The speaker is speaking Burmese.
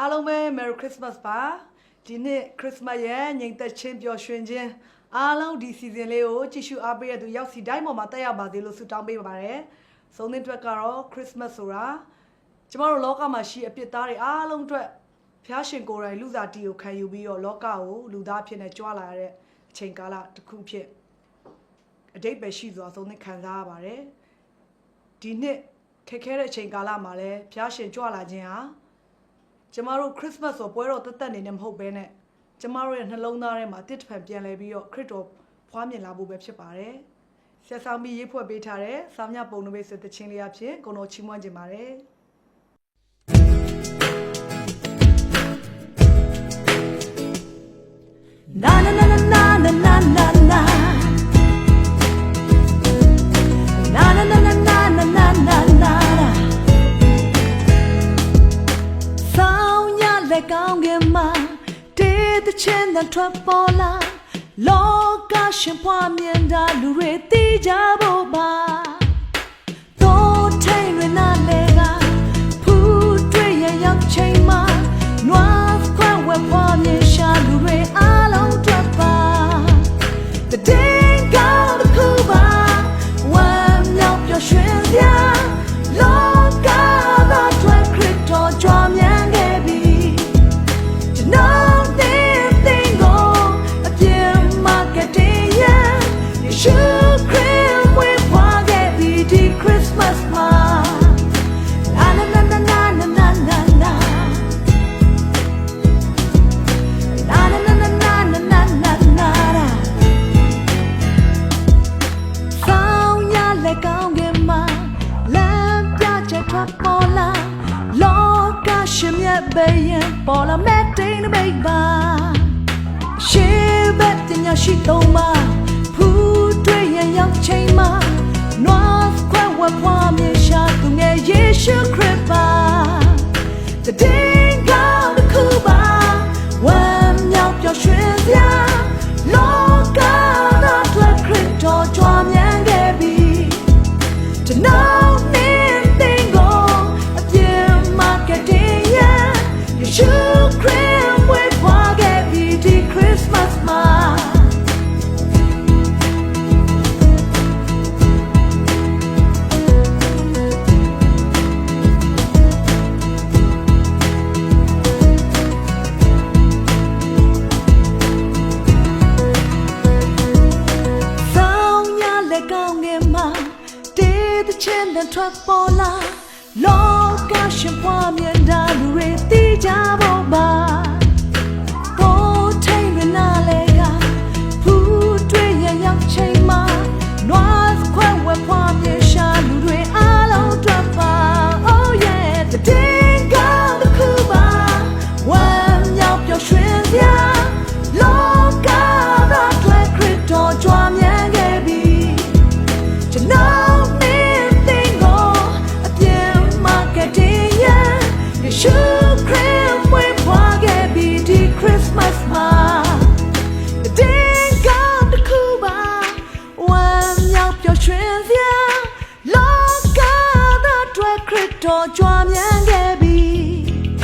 အားလုံးပဲ Merry Christmas ပါဒီနှစ် Christmas ရဲ့ညီသက်ချင်းပျော်ရွှင်ခြင်းအားလုံးဒီ season လေးကိုကြည့်ရှုအားပေးရသူရောက်စီတိုင်းပေါ်မှာတက်ရောက်ပါသေးလို့ဆုတောင်းပေးပါပါတယ်ဆုံးသင်းအတွက်ကတော့ Christmas ဆိုတာကျမတို့လောကမှာရှိအပြစ်သားတွေအားလုံးအတွက်ဖျားရှင်ကိုယ်တိုင်လူစားတီကိုခံယူပြီးတော့လောကကိုလူသားဖြစ်နေကြွလာရတဲ့အချိန်ကာလတစ်ခုဖြစ်အတိတ်ပဲရှိစွာဆုံးသင်းခံစားရပါတယ်ဒီနှစ်ခက်ခဲတဲ့အချိန်ကာလမှာလည်းဖျားရှင်ကြွလာခြင်းဟာ ကျမတို့ခရစ်စမတ်ဆိုပွဲတော်တက်တက်နေနေမဟုတ်ဘဲနဲ့ကျမတို့ရဲ့နှလုံးသားထဲမှာတစ်တစ်ဖန်ပြန်လဲပြီးတော့ခရစ်တော်ဖွားမြင်လာဖို့ပဲဖြစ်ပါတယ်။ဆက်ဆောင်ပြီးရေးဖွဲ့ပေးထားတဲ့စာမြပုံနှမိတ်စစ်တချင်းလေးအဖြစ်ကိုတော်ချီးမွမ်းခြင်းပါတယ်။ Na na na na na na ချင်းသာထွက်ပေါ်လာလောကရှင်ဖွားမြင်တာလူတွေသိကြဖို့ပါ beyen por la metin beba she bet nya shi tong ma phu twe yan yang chain ma သချင်းနဲ့ထွက်ပေါ်လာလောကရှင်ဖွားမြင်တာလူတွေသိကြဖို့ပါ Christmas, ma. Then come to Cuba. When you're your shrimp, yeah. Lock out the drug crypto, join me and Gabby.